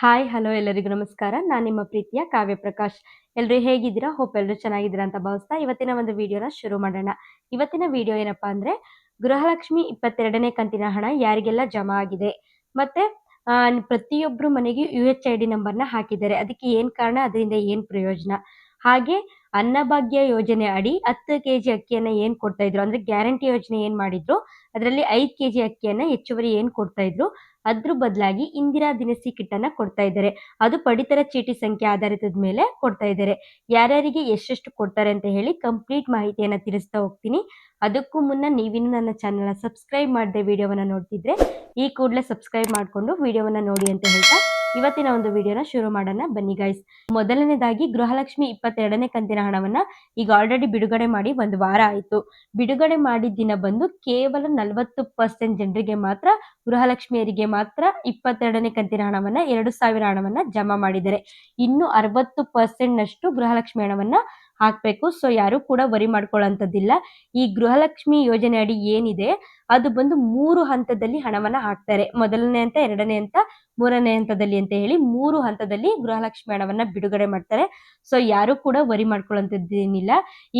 Hi hello ಎಲ್ಲರಿಗೂ ನಮಸ್ಕಾರ. ನಾನು ನಿಮ್ಮ ಪ್ರೀತಿಯ ಕಾವ್ಯ ಪ್ರಕಾಶ್. ಎಲ್ಲರೂ ಹೇಗಿದ್ದೀರಾ? ಹೋಪ್ ಎಲ್ಲರೂ ಚೆನ್ನಾಗಿದ್ದೀರಾ ಅಂತ ಭಾವಿಸ್ತಾ ಇವತ್ತಿನ ಒಂದು ವಿಡಿಯೋನ ಶುರು ಮಾಡೋಣ. ಇವತ್ತಿನ ವಿಡಿಯೋ ಏನಪ್ಪಾ ಅಂದ್ರೆ, ಗೃಹಲಕ್ಷ್ಮಿ ಇಪ್ಪತ್ತೆರಡನೇ ಕಂತಿನ ಹಣ ಯಾರಿಗೆಲ್ಲ ಜಮಾ ಆಗಿದೆ? ಮತ್ತೆ ಪ್ರತಿಯೊಬ್ಬರು ಮನೆಗೆ ಯು ಎಚ್ ಐ ಡಿ ನಂಬರ್ನ ಹಾಕಿದ್ದಾರೆ. ಅದಕ್ಕೆ ಏನು ಕಾರಣ? ಅದರಿಂದ ಏನು ಪ್ರಯೋಜನ? ಹಾಗೆ ಅನ್ನಭಾಗ್ಯ ಯೋಜನೆ ಅಡಿ ಹತ್ತು ಕೆ ಜಿ ಅಕ್ಕಿಯನ್ನ ಏನ್ ಕೊಡ್ತಾ ಇದ್ರು? ಅಂದ್ರೆ ಗ್ಯಾರಂಟಿ ಯೋಜನೆ ಏನ್ ಮಾಡಿದ್ರು? ಅದರಲ್ಲಿ ಐದು ಕೆ ಜಿ ಅಕ್ಕಿಯನ್ನ ಹೆಚ್ಚುವರಿ ಏನ್ ಕೊಡ್ತಾ ಇದ್ರು? ಅದ್ರ ಬದಲಾಗಿ ಇಂದಿರಾ ದಿನಸಿ ಕಿಟ್ ಅನ್ನ ಕೊಡ್ತಾ ಇದ್ದಾರೆ. ಅದು ಪಡಿತರ ಚೀಟಿ ಸಂಖ್ಯೆ ಆಧಾರಿತದ ಮೇಲೆ ಕೊಡ್ತಾ ಇದ್ದಾರೆ. ಯಾರ್ಯಾರಿಗೆ ಎಷ್ಟೆಷ್ಟು ಕೊಡ್ತಾರೆ ಅಂತ ಹೇಳಿ ಕಂಪ್ಲೀಟ್ ಮಾಹಿತಿಯನ್ನ ತಿಳಿಸ್ತಾ ಹೋಗ್ತೀನಿ. ಅದಕ್ಕೂ ಮುನ್ನ ನೀವಿನ್ನು ನನ್ನ ಚಾನಲ್ನ ಸಬ್ಸ್ಕ್ರೈಬ್ ಮಾಡದೆ ವಿಡಿಯೋವನ್ನ ನೋಡ್ತಿದ್ರೆ ಈ ಕೂಡಲೇ ಸಬ್ಸ್ಕ್ರೈಬ್ ಮಾಡಿಕೊಂಡು ವಿಡಿಯೋವನ್ನ ನೋಡಿ ಅಂತ ಹೇಳ್ತಾ ಇವತ್ತಿನ ಒಂದು ವಿಡಿಯೋನ ಶುರು ಮಾಡೋಣ. ಬನ್ನಿ ಗೈಸ್ ಮೊದಲನೇದಾಗಿ ಗೃಹಲಕ್ಷ್ಮಿ ಇಪ್ಪತ್ತೆರಡನೇ ಕಂತಿನ ಹಣವನ್ನ ಈಗ ಆಲ್ರೆಡಿ ಬಿಡುಗಡೆ ಮಾಡಿ ಒಂದು ವಾರ ಆಯಿತು. ಬಿಡುಗಡೆ ಮಾಡಿದ ದಿನ ಬಂದು ಕೇವಲ ನಲವತ್ತು ಪರ್ಸೆಂಟ್ ಜನರಿಗೆ ಮಾತ್ರ, ಗೃಹಲಕ್ಷ್ಮಿಯರಿಗೆ ಮಾತ್ರ ಇಪ್ಪತ್ತೆರಡನೇ ಕಂತಿನ ಹಣವನ್ನ, ಎರಡು ಸಾವಿರ ಹಣವನ್ನ ಜಮಾ ಮಾಡಿದ್ದಾರೆ. ಇನ್ನು ಅರವತ್ತು ಪರ್ಸೆಂಟ್ ನಷ್ಟು ಗೃಹಲಕ್ಷ್ಮಿ ಹಣವನ್ನ ಹಾಕ್ಬೇಕು. ಸೊ ಯಾರು ಕೂಡ ವರಿ ಮಾಡ್ಕೊಳ್ಳೋಂಥದ್ದಿಲ್ಲ ಈ ಗೃಹಲಕ್ಷ್ಮಿ ಯೋಜನೆ ಅಡಿ ಏನಿದೆ, ಅದು ಬಂದು ಮೂರು ಹಂತದಲ್ಲಿ ಹಣವನ್ನ ಹಾಕ್ತಾರೆ. ಮೊದಲನೇ ಅಂತ, ಎರಡನೇ ಹಂತ ಮೂರನೇ ಹಂತದಲ್ಲಿ ಅಂತ ಹೇಳಿ ಮೂರು ಹಂತದಲ್ಲಿ ಗೃಹಲಕ್ಷ್ಮಿ ಹಣವನ್ನ ಬಿಡುಗಡೆ ಮಾಡ್ತಾರೆ. ಸೊ ಯಾರು ಕೂಡ ವರಿ ಮಾಡ್ಕೊಳ್ಳುವಂಥದ್ದೇನಿಲ್ಲ.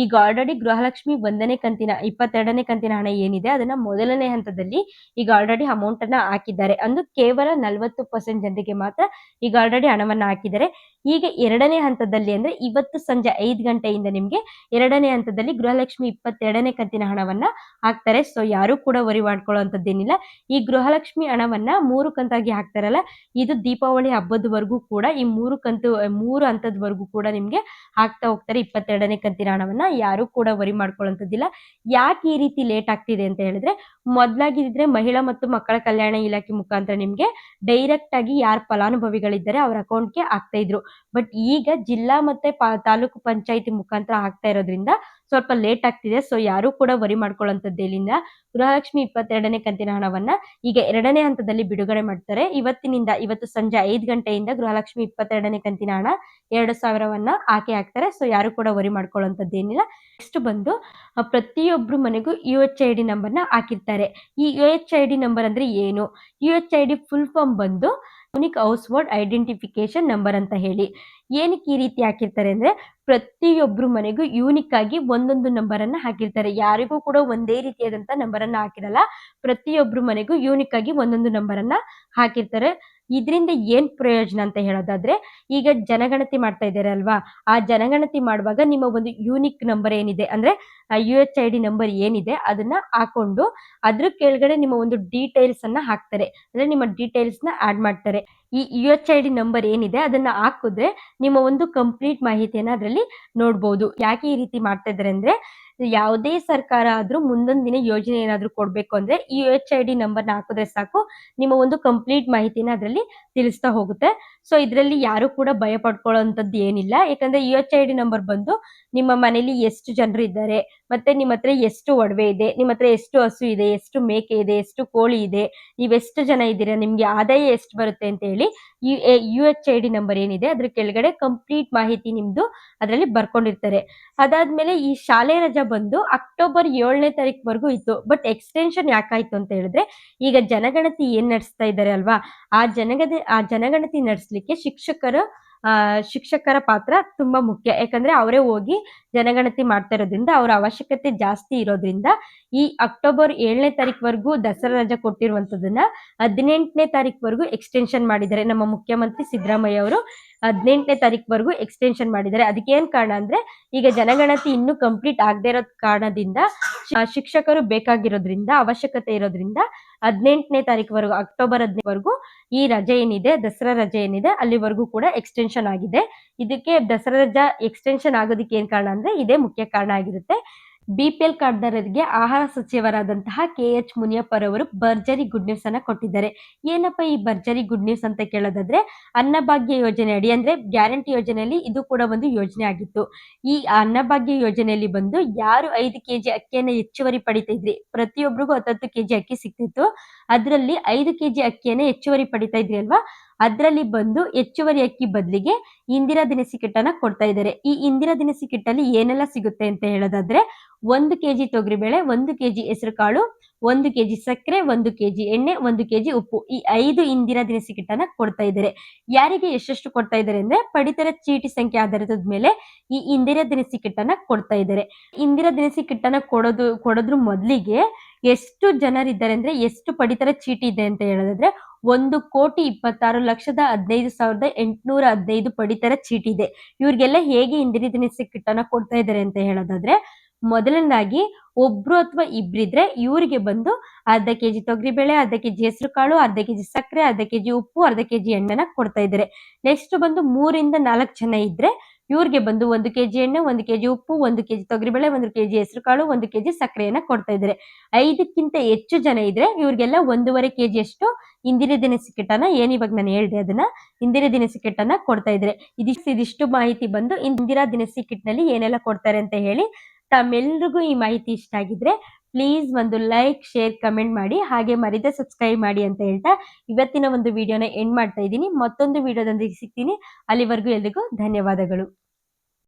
ಈಗ ಆಲ್ರೆಡಿ ಗೃಹಲಕ್ಷ್ಮಿ ಒಂದನೇ ಕಂತಿನ, ಇಪ್ಪತ್ತೆರಡನೇ ಕಂತಿನ ಹಣ ಏನಿದೆ, ಅದನ್ನ ಮೊದಲನೇ ಹಂತದಲ್ಲಿ ಈಗ ಆಲ್ರೆಡಿ ಅಮೌಂಟ್ ಅನ್ನ ಹಾಕಿದ್ದಾರೆ. ಅಂದು ಕೇವಲ ನಲ್ವತ್ತು ಪರ್ಸೆಂಟ್ ಜನರಿಗೆ ಮಾತ್ರ ಈಗ ಆಲ್ರೆಡಿ ಹಣವನ್ನ ಹಾಕಿದ್ದಾರೆ. ಈಗ ಎರಡನೇ ಹಂತದಲ್ಲಿ ಅಂದ್ರೆ ಇವತ್ತು ಸಂಜೆ ಐದು ಗಂಟೆಯಿಂದ ನಿಮ್ಗೆ ಎರಡನೇ ಹಂತದಲ್ಲಿ ಗೃಹಲಕ್ಷ್ಮಿ ಇಪ್ಪತ್ತೆರಡನೇ ಕಂತಿನ ಹಣವನ್ನ ಹಾಕ್ತಾರೆ. ಸೊ ಯಾರು ಕೂಡ ವರಿ ಮಾಡ್ಕೊಳ್ಳೋಂಥದ್ದೇನಿಲ್ಲ ಈ ಗೃಹಲಕ್ಷ್ಮಿ ಹಣವನ್ನ ಮೂರು ಕಂತಾಗಿ ಹಾಕ್ತಾರಲ್ಲ ಇದು ದೀಪಾವಳಿ ಹಬ್ಬದವರೆಗೂ ಕೂಡ ಈ ಮೂರು ಕಂತು, ಮೂರು ಹಂತದವರೆಗೂ ಕೂಡ ನಿಮ್ಗೆ ಹಾಕ್ತಾ ಹೋಗ್ತಾರೆ ಇಪ್ಪತ್ತೆರಡನೇ ಕಂತಿನ ಹಣವನ್ನ. ಯಾರು ಕೂಡ ವರಿ ಮಾಡ್ಕೊಳ್ಳೋಂಥದ್ದಿಲ್ಲ ಯಾಕೆ ಈ ರೀತಿ ಲೇಟ್ ಆಗ್ತಿದೆ ಅಂತ ಹೇಳಿದ್ರೆ ಮೊದ್ಲಾಗಿದ್ರೆ ಮಹಿಳಾ ಮತ್ತು ಮಕ್ಕಳ ಕಲ್ಯಾಣ ಇಲಾಖೆ ಮುಖಾಂತರ ನಿಮ್ಗೆ ಡೈರೆಕ್ಟ್ ಆಗಿ ಯಾರು ಫಲಾನುಭವಿಗಳಿದ್ದಾರೆ ಅವ್ರ ಅಕೌಂಟ್ಗೆ ಹಾಕ್ತಾ ಇದ್ರು. ಬಟ್ ಈಗ ಜಿಲ್ಲಾ ಮತ್ತೆ ತಾಲೂಕು ಪಂಚಾಯತಿ ಮುಖಾಂತರ ಆಗ್ತಾ ಇರೋದ್ರಿಂದ ಸ್ವಲ್ಪ ಲೇಟ್ ಆಗ್ತಿದೆ ಸೊ ಯಾರು ಕೂಡ ವರಿ ಮಾಡ್ಕೊಳ್ಳೋಂಥದ್ದೇನಿಲ್ಲ ಗೃಹಲಕ್ಷ್ಮಿ ಇಪ್ಪತ್ತೆರಡನೇ ಕಂತಿನ ಹಣವನ್ನ ಈಗ ಎರಡನೇ ಹಂತದಲ್ಲಿ ಬಿಡುಗಡೆ ಮಾಡ್ತಾರೆ. ಇವತ್ತಿನಿಂದ ಇವತ್ತು ಸಂಜೆ ಐದು ಗಂಟೆಯಿಂದ ಗೃಹಲಕ್ಷ್ಮಿ ಇಪ್ಪತ್ತೆರಡನೇ ಕಂತಿನ ಹಣ ಎರಡು ಸಾವಿರವನ್ನ ಆಕೆ ಹಾಕ್ತಾರೆ. ಸೊ ಯಾರು ಕೂಡ ವರಿ ಮಾಡ್ಕೊಳ್ಳೋಂಥದ್ದೇನಿಲ್ಲ ನೆಕ್ಸ್ಟ್ ಬಂದು ಪ್ರತಿಯೊಬ್ಬರು ಮನೆಗೂ ಯು ಎಚ್ ಐ ಡಿ ನಂಬರ್ನ ಹಾಕಿರ್ತಾರೆ. ಈ U H I D number ಅಂದ್ರೆ ಏನು? U H I D full form ಬಂದು unique house ward identification number ಅಂತ ಹೇಳಿ. ಏನಕ್ಕೆ ಈ ರೀತಿ ಹಾಕಿರ್ತಾರೆ ಅಂದ್ರೆ ಪ್ರತಿಯೊಬ್ಬರು ಮನೆಗೂ ಯೂನಿಕ್ ಆಗಿ ಒಂದೊಂದು ನಂಬರನ್ನು ಹಾಕಿರ್ತಾರೆ. ಯಾರಿಗೂ ಕೂಡ ಒಂದೇ ರೀತಿಯಾದಂಥ ನಂಬರನ್ನು ಹಾಕಿರಲ್ಲ. ಪ್ರತಿಯೊಬ್ಬರು ಮನೆಗೂ ಯೂನಿಕ್ ಆಗಿ ಒಂದೊಂದು ನಂಬರನ್ನು ಹಾಕಿರ್ತಾರೆ. ಇದರಿಂದ ಏನ್ ಪ್ರಯೋಜನ ಅಂತ ಹೇಳೋದಾದ್ರೆ, ಈಗ ಜನಗಣತಿ ಮಾಡ್ತಾ ಇದ್ದಾರೆ ಅಲ್ವಾ ಆ ಜನಗಣತಿ ಮಾಡುವಾಗ ನಿಮ್ಮ ಒಂದು ಯೂನಿಕ್ ನಂಬರ್ ಏನಿದೆ? ಅಂದ್ರೆ U H I D number ಏನಿದೆ? ಅದನ್ನ ಹಾಕೊಂಡು ಅದ್ರ ಕೆಳಗಡೆ ನಿಮ್ಮ ಒಂದು ಡೀಟೇಲ್ಸ್ ಅನ್ನ ಹಾಕ್ತಾರೆ. ಅಂದ್ರೆ ನಿಮ್ಮ ಡೀಟೇಲ್ಸ್ನ ಆಡ್ ಮಾಡ್ತಾರೆ. ಈ U H I D number ಏನಿದೆ? ಅದನ್ನ ಹಾಕಿದ್ರೆ ನಿಮ್ಮ ಒಂದು ಕಂಪ್ಲೀಟ್ ಮಾಹಿತಿಯನ್ನ ಅದರಲ್ಲಿ ನೋಡ್ಬೋದು. ಯಾಕೆ ಈ ರೀತಿ ಮಾಡ್ತಾ ಇದ್ದಾರೆ ಅಂದ್ರೆ ಯಾವುದೇ ಸರ್ಕಾರ ಆದ್ರೂ ಮುಂದೊಂದು ದಿನ ಯೋಜನೆ ಏನಾದ್ರೂ ಕೊಡ್ಬೇಕು ಅಂದ್ರೆ ಈ ಯು ಎಚ್ ಐ ಡಿ ನಂಬರ್ನ ಹಾಕಿದ್ರೆ ಸಾಕು. ನಿಮ್ಮ ಒಂದು ಕಂಪ್ಲೀಟ್ ಮಾಹಿತಿನ ಅದರಲ್ಲಿ ತಿಳಿಸ್ತಾ ಹೋಗುತ್ತೆ. ಸೊ ಇದರಲ್ಲಿ ಯಾರು ಕೂಡ ಭಯ ಪಡ್ಕೊಳ್ಳೋಂಥದ್ದು ಏನಿಲ್ಲ. ಯಾಕಂದ್ರೆ U H I D number ಬಂದು ನಿಮ್ಮ ಮನೇಲಿ ಎಷ್ಟು ಜನರು ಇದ್ದಾರೆ ಮತ್ತೆ ನಿಮ್ಮ ಹತ್ರ ಎಷ್ಟು ಒಡವೆ ಇದೆ, ನಿಮ್ಮ ಹತ್ರ ಎಷ್ಟು ಹಸು ಇದೆ, ಎಷ್ಟು ಮೇಕೆ ಇದೆ, ಎಷ್ಟು ಕೋಳಿ ಇದೆ ನೀವೆಷ್ಟು ಜನ ಇದ್ದೀರಾ, ನಿಮ್ಗೆ ಆದಾಯ ಎಷ್ಟು ಬರುತ್ತೆ ಅಂತ ಹೇಳಿ A U H I D number ಏನಿದೆ, ಅದ್ರ ಕೆಳಗಡೆ ಕಂಪ್ಲೀಟ್ ಮಾಹಿತಿ ನಿಮ್ದು ಅದರಲ್ಲಿ ಬರ್ಕೊಂಡಿರ್ತಾರೆ. ಅದಾದ್ಮೇಲೆ ಈ ಶಾಲೆ ರಜಾ ಬಂದು ಅಕ್ಟೋಬರ್ ಏಳನೇ ತಾರೀಕ್ವರೆಗೂ ಇತ್ತು ಬಟ್ ಎಕ್ಸ್ಟೆನ್ಷನ್ ಯಾಕಾಯ್ತು ಅಂತ ಹೇಳಿದ್ರೆ, ಈಗ ಜನಗಣತಿ ಏನ್ ನಡೆಸ್ತಾ ಇದ್ದಾರೆ ಅಲ್ವಾ, ಆ ಜನಗಣತಿ ಆ ಜನಗಣತಿ ನಡೆಸಲಿಕ್ಕೆ ಶಿಕ್ಷಕರು ಶಿಕ್ಷಕರ ಪಾತ್ರ ತುಂಬಾ ಮುಖ್ಯ. ಯಾಕಂದ್ರೆ ಅವರೇ ಹೋಗಿ ಜನಗಣತಿ ಮಾಡ್ತಾ ಇರೋದ್ರಿಂದ ಅವರ ಅವಶ್ಯಕತೆ ಜಾಸ್ತಿ ಇರೋದ್ರಿಂದ ಈ ಅಕ್ಟೋಬರ್ ಏಳನೇ ತಾರೀಕ್ವರೆಗೂ ದಸರಾ ರಜೆ ಕೊಟ್ಟಿರುವಂತದನ್ನ ಹದಿನೆಂಟನೇ ತಾರೀಕ್ವರೆಗೂ ಎಕ್ಸ್ಟೆನ್ಷನ್ ಮಾಡಿದ್ದಾರೆ ನಮ್ಮ ಮುಖ್ಯಮಂತ್ರಿ ಸಿದ್ದರಾಮಯ್ಯ ಅವರು. ಹದಿನೆಂಟನೇ ತಾರೀಕ್ವರೆಗೂ ಎಕ್ಸ್ಟೆನ್ಷನ್ ಮಾಡಿದ್ದಾರೆ. ಅದಕ್ಕೆ ಏನು ಕಾರಣ ಅಂದ್ರೆ, ಈಗ ಜನಗಣತಿ ಇನ್ನೂ ಕಂಪ್ಲೀಟ್ ಆಗದೆ ಇರೋ ಕಾರಣದಿಂದ ಶಿಕ್ಷಕರು ಬೇಕಾಗಿರೋದ್ರಿಂದ, ಅವಶ್ಯಕತೆ ಇರೋದ್ರಿಂದ ಹದಿನೆಂಟನೇ ತಾರೀಕುವರೆಗೂ, ಅಕ್ಟೋಬರ್ ಹದಿನೈದವರೆಗೂ ಈ ರಜೆ ಏನಿದೆ, ದಸರಾ ರಜೆ ಏನಿದೆ, ಅಲ್ಲಿವರೆಗೂ ಕೂಡ ಎಕ್ಸ್ಟೆನ್ಷನ್ ಆಗಿದೆ. ಇದಕ್ಕೆ ದಸರಾ ರಜಾ ಎಕ್ಸ್ಟೆನ್ಷನ್ ಆಗೋದಕ್ಕೆ ಏನ್ ಕಾರಣ ಅಂದ್ರೆ, ಇದೇ ಮುಖ್ಯ ಕಾರಣ ಆಗಿರುತ್ತೆ. ಬಿ ಪಿ ಎಲ್ ಕಾರ್ಡ್ದಾರರಿಗೆ ಆಹಾರ ಸಚಿವರಾದಂತಹ ಕೆ ಎಚ್ ಮುನಿಯಪ್ಪರವರು ಭರ್ಜರಿ ಗುಡ್ ನ್ಯೂಸ್ ಅನ್ನ ಕೊಟ್ಟಿದ್ದಾರೆ. ಏನಪ್ಪ ಈ ಭರ್ಜರಿ ಗುಡ್ ನ್ಯೂಸ್ ಅಂತ ಕೇಳೋದಾದ್ರೆ, ಅನ್ನಭಾಗ್ಯ ಯೋಜನೆ ಅಡಿ ಅಂದ್ರೆ ಗ್ಯಾರಂಟಿ ಯೋಜನೆಯಲ್ಲಿ ಇದು ಕೂಡ ಒಂದು ಯೋಜನೆ ಆಗಿತ್ತು. ಈ ಅನ್ನಭಾಗ್ಯ ಯೋಜನೆಯಲ್ಲಿ ಬಂದು ಯಾರು ಐದು ಕೆಜಿ ಅಕ್ಕಿಯನ್ನು ಹೆಚ್ಚುವರಿ ಪಡಿತಾ ಇದ್ರಿ? ಪ್ರತಿಯೊಬ್ಬರಿಗೂ ಹತ್ತತ್ತು ಕೆಜಿ ಅಕ್ಕಿ ಸಿಕ್ತಿತ್ತು ಅದರಲ್ಲಿ ಐದು ಕೆಜಿ ಅಕ್ಕಿಯನ್ನ ಹೆಚ್ಚುವರಿ ಪಡಿತಾ ಇದ್ರಿ ಅಲ್ವಾ? ಅದರಲ್ಲಿ ಬಂದು ಹೆಚ್ಚುವರಿ ಅಕ್ಕಿ ಬದಲಿಗೆ ಇಂದಿರಾ ದಿನಸಿ ಕಿಟ್ಟನ್ನ ಕೊಡ್ತಾ ಇದ್ದಾರೆ ಈ ಇಂದಿರಾ ದಿನಸಿ ಕಿಟ್ಟಲ್ಲಿ ಏನೆಲ್ಲ ಸಿಗುತ್ತೆ ಅಂತ ಹೇಳೋದಾದ್ರೆ, ಒಂದು ಕೆಜಿ ತೊಗರಿಬೇಳೆ ಒಂದು ಕೆಜಿ ಹೆಸರು ಕಾಳು, ಒಂದು ಕೆಜಿ ಸಕ್ಕರೆ, ಒಂದು ಕೆಜಿ ಎಣ್ಣೆ, ಒಂದು ಕೆಜಿ ಉಪ್ಪು ಈ ಐದು ಇಂದಿರಾ ದಿನಸಿ ಕಿಟ್ಟನ್ನ ಕೊಡ್ತಾ ಇದ್ದಾರೆ ಯಾರಿಗೆ ಎಷ್ಟೆಷ್ಟು ಕೊಡ್ತಾ ಇದ್ದಾರೆ ಅಂದ್ರೆ ಪಡಿತರ ಚೀಟಿ ಸಂಖ್ಯೆ ಆಧಾರದ ಮೇಲೆ ಈ ಇಂದಿರಾ ದಿನಸಿ ಕಿಟ್ಟನ್ನ ಕೊಡ್ತಾ ಇದ್ದಾರೆ ಇಂದಿರಾ ದಿನಸಿ ಕಿಟ್ಟನ್ನ ಕೊಡೋದು, ಕೊಡೋದ್ರ ಮೊದಲಿಗೆ ಎಷ್ಟು ಜನರಿದ್ದಾರೆ ಅಂದ್ರೆ ಎಷ್ಟು ಪಡಿತರ ಚೀಟಿ ಇದೆ ಅಂತ ಹೇಳೋದಾದ್ರೆ, ಒಂದು ಕೋಟಿ ಇಪ್ಪತ್ತಾರು ಲಕ್ಷದ ಹದಿನೈದು ಸಾವಿರದ ಎಂಟುನೂರ ಹದಿನೈದು ಪಡಿತರ ಚೀಟಿ ಇದೆ. ಇವ್ರಿಗೆಲ್ಲ ಹೇಗೆ ಇಂದಿರಾ ದಿನಸಿ ಕಿಟ್ಟನ್ನ ಕೊಡ್ತಾ ಇದ್ದಾರೆ ಅಂತ ಹೇಳೋದಾದ್ರೆ, ಮೊದಲನೇದಾಗಿ ಒಬ್ರು ಅಥವಾ ಇಬ್ರಿದ್ರೆ ಇವರಿಗೆ ಬಂದು ಅರ್ಧ ಕೆಜಿ ತೊಗರಿಬೇಳೆ, ಅರ್ಧ ಕೆಜಿ ಹೆಸರು ಕಾಳು, ಅರ್ಧ ಕೆಜಿ ಸಕ್ಕರೆ, ಅರ್ಧ ಕೆಜಿ ಉಪ್ಪು, ಅರ್ಧ ಕೆಜಿ ಎಣ್ಣೆನ ಕೊಡ್ತಾ ಇದ್ದಾರೆ. ನೆಕ್ಸ್ಟ್ ಬಂದು ಮೂರಿಂದ ನಾಲ್ಕು ಜನ ಇದ್ರೆ ಇವ್ರಿಗೆ ಬಂದು ಒಂದು ಕೆಜಿ ಎಣ್ಣೆ, ಒಂದು ಕೆಜಿ ಉಪ್ಪು, ಒಂದು ಕೆಜಿ ತೊಗರಿಬೇಳೆ, ಒಂದು ಕೆಜಿ ಹೆಸರು ಕಾಳು ಒಂದು ಕೆಜಿ ಸಕ್ಕರೆಯನ್ನ ಕೊಡ್ತಾ ಇದ್ದಾರೆ. ಐದಕ್ಕಿಂತ ಹೆಚ್ಚು ಜನ ಇದ್ರೆ ಇವ್ರಿಗೆಲ್ಲ ಒಂದೂವರೆ ಕೆಜಿ ಅಷ್ಟು ಇಂದಿರಾ ದಿನಸಿ ಕಿಟ್ಟನ್ನ, ಏನ್ ಇವಾಗ ನಾನು ಹೇಳಿದೆ ಅದನ್ನ, ಇಂದಿನ ದಿನಸಿ ಕಿಟ್ಟನ್ನ ಕೊಡ್ತಾ ಇದ್ದಾರೆ. ಇದಿಷ್ಟು ಇದಿಷ್ಟು ಮಾಹಿತಿ ಬಂದು ಇಂದಿರಾ ದಿನಸಿ ಕಿಟ್ನಲ್ಲಿ ಏನೆಲ್ಲ ಕೊಡ್ತಾರೆ ಅಂತ ಹೇಳಿ ತಮ್ಮೆಲ್ರಿಗೂ ಈ ಮಾಹಿತಿ ಇಷ್ಟ ಆಗಿದ್ರೆ ಪ್ಲೀಸ್ ಒಂದು ಲೈಕ್ ಶೇರ್ ಕಮೆಂಟ್ ಮಾಡಿ, ಹಾಗೆ ಮರಿದೆ ಸಬ್ಸ್ಕ್ರೈಬ್ ಮಾಡಿ ಅಂತ ಹೇಳ್ತಾ ಇವತ್ತಿನ ಒಂದು ವಿಡಿಯೋನ ಎಂಡ್ ಮಾಡ್ತಾ ಇದ್ದೀನಿ. ಮತ್ತೊಂದು ವಿಡಿಯೋದೊಂದಿಗೆ ಸಿಗ್ತೀನಿ. ಅಲ್ಲಿವರೆಗೂ ಎಲ್ರಿಗೂ ಧನ್ಯವಾದಗಳು.